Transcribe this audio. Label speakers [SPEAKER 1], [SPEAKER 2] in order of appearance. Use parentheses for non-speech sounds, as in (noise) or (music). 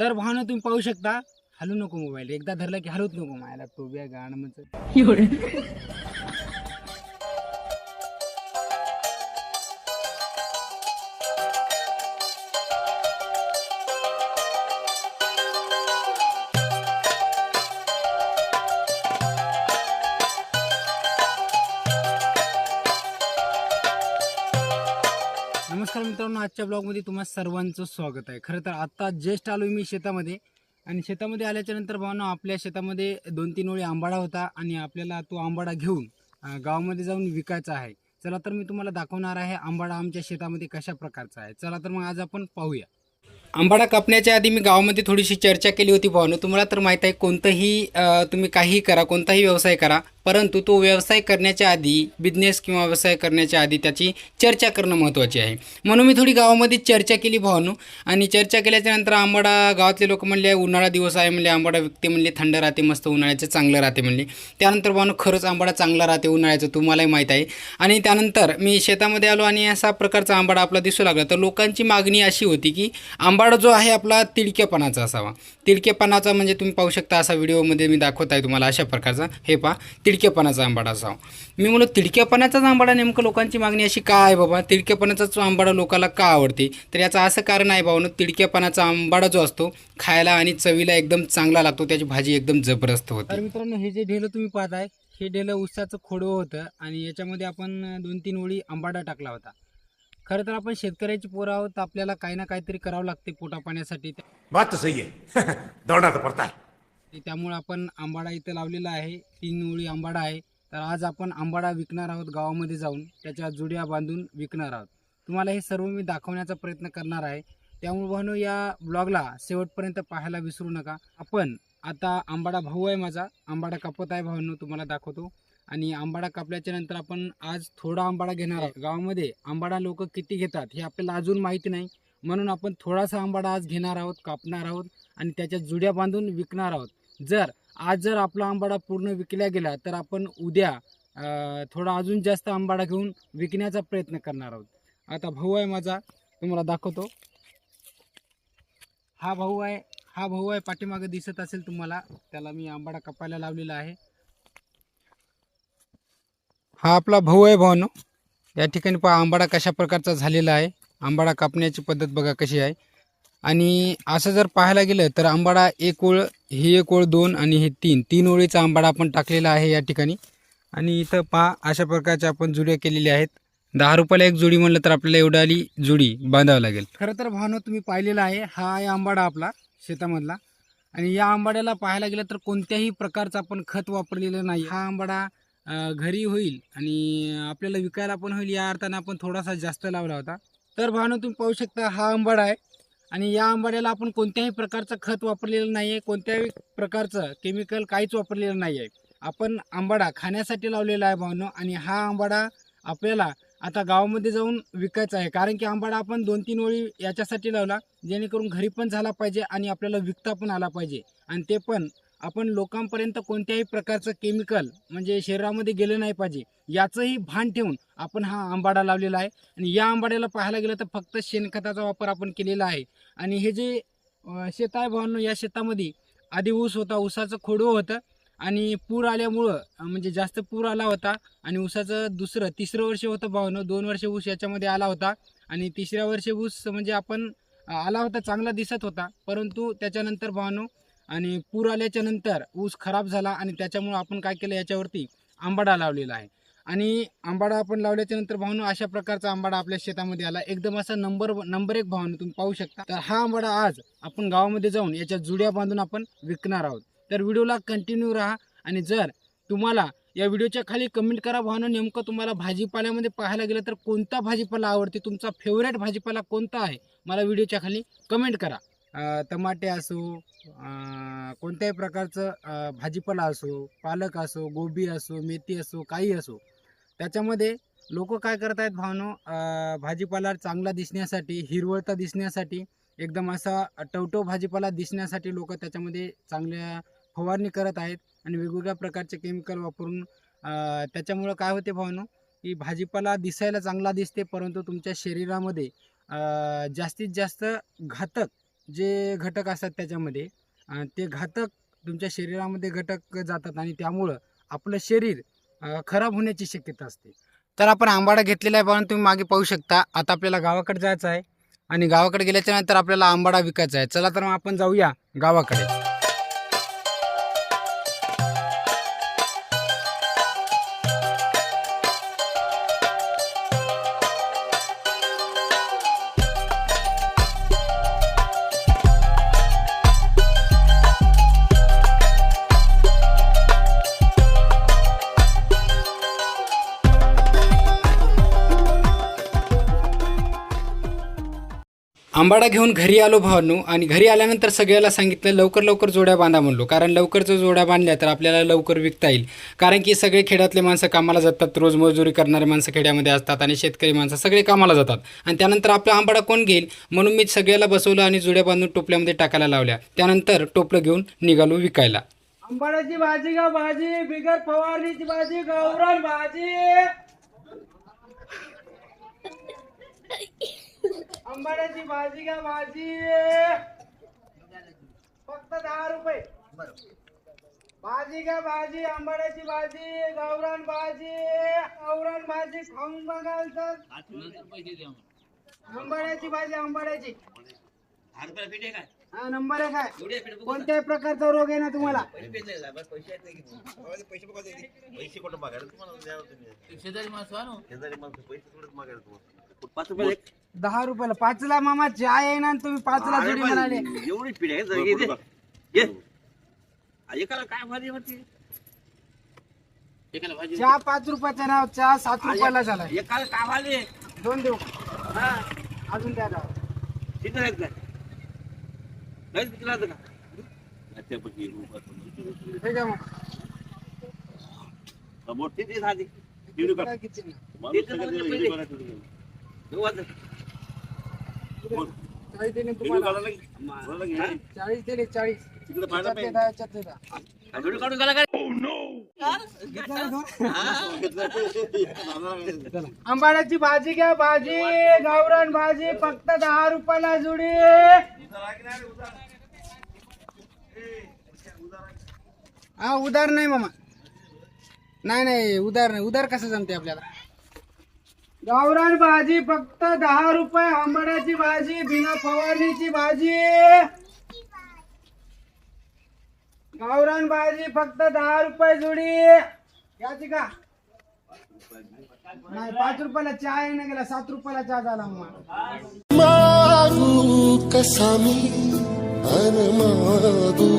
[SPEAKER 1] तर भावना तुम्ही पाहू शकता. हलू नको मोबाईल. एकदा धरला की हलूच नको मायला. तो गाणं म्हणजे नमस्कार मित्रांनो आजच्या ब्लॉगमध्ये तुम्हा सर्वांचं स्वागत आहे. खरं तर आत्ता जस्ट आलो मी शेतामध्ये. आणि शेतामध्ये आल्याच्यानंतर आपल्या शेतामध्ये दोन तीन ओळी आंबाडा होता आणि आपल्याला तो आंबाडा घेऊन गावामध्ये जाऊन विकायचा आहे. चला तर मी तुम्हाला दाखवणार आहे आंबाडा आमच्या शेतामध्ये कशा प्रकारचा आहे. चला तर मग आज आपण पाहूया. आंबाडा कापण्याच्या आधी मी गावामध्ये थोडीशी चर्चा केली होती भावनो. तुम्हाला तर माहीत आहे कोणतंही तुम्ही काहीही करा कोणताही व्यवसाय करा परंतु तो व्यवसाय करण्याच्या आधी बिझनेस किंवा व्यवसाय करण्याच्या आधी त्याची चर्चा करणं महत्त्वाचे आहे. म्हणून मी थोडी गावामध्ये चर्चा केली भावानू. आणि चर्चा केल्याच्यानंतर आंबाडा गावातले लोक म्हणले उन्हाळा दिवस आहे म्हणले आंबाडा विकते म्हणले थंड राहते मस्त उन्हाळ्याचं चांगलं राहते म्हणले. त्यानंतर भावानू खरंच आंबाडा चांगला राहते उन्हाळ्याचं तुम्हालाही माहीत आहे. आणि त्यानंतर मी शेतामध्ये आलो आणि असा प्रकारचा आंबाडा आपला दिसू लागला. तर लोकांची मागणी अशी होती की आंबाडा जो आहे आपला तिडक्यापणाचा असावा. तिडकेपणाचा म्हणजे तुम्ही पाहू शकता असा व्हिडिओमध्ये मी दाखवत आहे तुम्हाला अशा प्रकारचा. हे पहा तिडकेपणाचा आंबाडा असावा. मी म्हणलो तिडकेपणाचाच आंबाडा नेमकं लोकांची मागणी अशी का आहे बाबा? तिडकेपणाचाच आंबाडा लोकांना का आवडते? तर याचं असं कारण आहे भावनं तिडकेपणाचा आंबाडा जो असतो खायला आणि चवीला एकदम चांगला लागतो त्याची भाजी एकदम जबरदस्त होते. तर मित्रांनो हे जे ढेलं तुम्ही पाहताय हे ढेलं उसाचं खोडवं होतं आणि याच्यामध्ये आपण दोन तीन ओळी आंबाडा टाकला होता. खरं तर आपण शेतकऱ्याची पोरं आहोत तर आपल्याला काही ना काहीतरी करावं लागते पोटा पाण्यासाठी
[SPEAKER 2] बात सही है (laughs)
[SPEAKER 1] त्यामुळे आपण आंबाडा इथं लावलेला आहे. तीन ओळी आंबाडा आहे. तर आज आपण आंबाडा विकणार आहोत गावामध्ये जाऊन. त्याच्या जुड्या बांधून विकणार आहोत. तुम्हाला हे सर्व मी दाखवण्याचा प्रयत्न करणार आहे. त्यामुळे भानू या ब्लॉगला शेवटपर्यंत पाहायला विसरू नका. आपण आता आंबाडा भाऊ आहे माझा. आंबाडा कापत आहे भावनो तुम्हाला दाखवतो. आणि आंबाडा कापल्याच्या नंतर आपण आज थोडा आंबाडा घेणार आहोत. गावामध्ये आंबाडा लोक किती घेतात हे आपल्याला अजून माहिती नाही. म्हणून आपण थोडासा आंबाडा आज घेणार आहोत कापणार आहोत आणि त्याच्या जुड्या बांधून विकणार आहोत. जर आज जर आपला आंबाडा पूर्ण विकला गेला तर आपण उद्या थोडा अजून जास्त आंबाडा घेऊन विकण्याचा प्रयत्न करणार आहोत. आता भाऊ आहे माझा तुम्हाला दाखवतो. हा भाऊ आहे हा भाऊ आहे पाठीमागे दिसत असेल तुम्हाला त्याला मी आंबाडा कापायला लावलेला आहे. हा आपला भाऊ आहे भाऊनो या ठिकाणी पहा आंबाडा कशा प्रकारचा झालेला आहे. आंबाडा कापण्याची पद्धत बघा कशी आहे. आणि असं जर पाहायला गेलं तर आंबाडा एक ओळ ही एक ओळ दोन आणि हे तीन. तीन ओळीचा आंबाडा आपण टाकलेला आहे या ठिकाणी. आणि इथं पहा अशा प्रकारच्या आपण जुड्या केलेल्या आहेत. दहा रुपयाला एक जोडी म्हणलं तर आपल्याला एवढी आली जोडी बांधावं लागेल. खरं तर भावनो तुम्ही पाहिलेला आहे. हा आहे आंबाडा आपला शेतामधला. आणि या आंबाड्याला पाहायला गेलं तर कोणत्याही प्रकारचं आपण खत वापरलेलं नाही. हा आंबाडा घरी होईल आणि आपल्याला विकायला पण होईल. या अर्थानं आपण थोडासा जास्त लावला होता. तर भावनो तुम्ही पाहू शकता हा आंबाडा आहे. आणि या आंबाड्याला आपण कोणत्याही प्रकारचं खत वापरलेलं नाही आहे कोणत्याही प्रकारचं केमिकल काहीच वापरलेलं नाही आहे आपण आंबाडा खाण्यासाठी लावलेला आहे भावनो आणि हा आंबाडा आपल्याला आता गावामध्ये जाऊन विकायचा आहे. कारण की आंबाडा आपण दोन तीन ओळी याच्यासाठी लावला जेणेकरून घरी पण झाला पाहिजे आणि आपल्याला विकता पण आला पाहिजे. आणि ते पण आपण लोकांपर्यंत कोणत्याही प्रकारचं केमिकल म्हणजे शरीरामध्ये गेलं नाही पाहिजे याचंही भान ठेवून आपण हा आंबाडा लावलेला आहे. आणि या आंबाड्याला पाहायला गेलं तर फक्त शेणखताचा वापर आपण केलेला आहे. आणि हे जे शेत आहे भावांनो या शेतामध्ये आधी ऊस होता ऊसाचं खोडवं होतं. आणि पूर आल्यामुळं म्हणजे जास्त पूर आला होता. आणि ऊसाचं दुसरं तिसरं वर्ष होतं भावानं दोन वर्ष ऊस याच्यामध्ये आला होता. आणि तिसऱ्या वर्षी ऊस म्हणजे आपण आला होता चांगला दिसत होता. परंतु त्याच्यानंतर भावानो आणि पूर आल्याच्यानंतर ऊस खराब झाला आणि त्याच्यामुळं आपण काय केलं? याच्यावरती आंबाडा लावलेला आहे. आणि आंबाडा आपण लावल्याच्या नंतर भावनं अशा प्रकारचा आंबाडा आपल्या शेतामध्ये आला. एकदम असा नंबर नंबर एक भावनं तुम्ही पाहू शकता. तर हा आंबाडा आज आपण गावामध्ये जाऊन याच्या जुड्या बांधून आपण विकणार आहोत. तर व्हिडिओला कंटिन्यू राहा आणि जर तुम्हाला या व्हिडिओच्या खाली कमेंट करा भावनं नेमकं तुम्हाला भाजीपाल्यामध्ये पाहायला गेलं तर कोणता भाजीपाला आवडते? तुमचा फेवरेट भाजीपाला कोणता आहे? मला व्हिडिओच्या खाली कमेंट करा. टमाटे असो कोणत्याही प्रकारचं भाजीपाला असो पालक असो गोबी असो मेथी असो काही असो त्याच्यामध्ये लोक काय करत आहेत भावनो भाजीपाला चांगला दिसण्यासाठी हिरवळता दिसण्यासाठी एकदम असा टवटव भाजीपाला दिसण्यासाठी लोक त्याच्यामध्ये चांगल्या फवारणी करत आहेत आणि वेगवेगळ्या प्रकारचे केमिकल वापरून त्याच्यामुळं काय होते भावनो की भाजीपाला दिसायला चांगला दिसते परंतु तुमच्या शरीरामध्ये जास्तीत जास्त घातक जे घटक असतात त्याच्यामध्ये ते घातक तुमच्या शरीरामध्ये घटक जातात आणि त्यामुळं आपलं शरीर खराब होण्याची शक्यता असते. तर आपण आंबाडा घेतलेला आहे पण तुम्ही मागे पाहू शकता आता आपल्याला गावाकडे जायचं आहे आणि गावाकडे गेल्याच्यानंतर आपल्याला आंबाडा विकायचा आहे. चला तर मग आपण जाऊया गावाकडे. आंबाडा घेऊन घरी आलो भावांनो. आणि घरी आल्यानंतर सगळ्याला सांगितलं लवकर लवकर जोड्या बांधा म्हणलो. कारण लवकर जर जोड्या बांधल्या तर आपल्याला लवकर विकता येईल. कारण की सगळे खेड्यातले माणसं कामाला जातात रोज मजुरी करणारे माणसं खेड्यामध्ये असतात आणि शेतकरी माणसं सगळे कामाला जातात. आणि त्यानंतर आपला आंबाडा कोण घेईल? म्हणून मी सगळ्याला बसवलं आणि जोड्या बांधून टोपल्यामध्ये टाकायला लावल्या. त्यानंतर टोपलं घेऊन निघालो विकायला.
[SPEAKER 3] आंबाड्याची भाजी का भाजी. बिगर फवारणीची भाजी गौरण भाजी. आंबाड्याची भाजी का भाजी? फक्त दहा रुपये. भाजी का भाजी? आंबाड्याची भाजी गावरान भाजी गावरान भाजी खाऊन बघाल तर आंबाड्याची भाजी आंबाड्याची. हा नंबर आहे. काय कोणत्याही प्रकारचा रोग आहे ना तुम्हाला? दहा रुपयाला पाचला मामा चाय आहे ना आणि तुम्ही पाचला जुडी म्हणाले.
[SPEAKER 4] एवढी पिढी आहे जर. आ, एकाला काय भाजी होती? एकाला भाजी
[SPEAKER 3] चहा पाच रुपयाचा नाव चहा सात रुपयाला झालाय
[SPEAKER 4] एकाला काय भाजी?
[SPEAKER 3] दोन देऊ
[SPEAKER 4] हा.
[SPEAKER 3] अजून द्या दहा.
[SPEAKER 4] तिथं आहेत नाहीच का त्यापैकी
[SPEAKER 3] मग.
[SPEAKER 4] मोठी ती झाली
[SPEAKER 3] किती नाही. चाळीस दिले तुम्हाला. दिले
[SPEAKER 4] काढून गेला काय
[SPEAKER 3] दोन? आंबाड्याची भाजी घ्या भाजी. गावरान भाजी. फक्त दहा रुपयाला जुडी. हा उधार नाही मामा. नाही नाही उधार नाही. उधार कसं जमते आपल्याला? गावरान भाजी फक्त दहा रुपये आंबाड्याची भाजी बिना फवारणीची भाजी. गावरान भाजी फक्त दहा रुपये जुडी. याची का? नाही पाच रुपयाला चहा आहे ना गेला सात रुपयाला चहा झाला
[SPEAKER 5] मागू. कसा मी अन मागू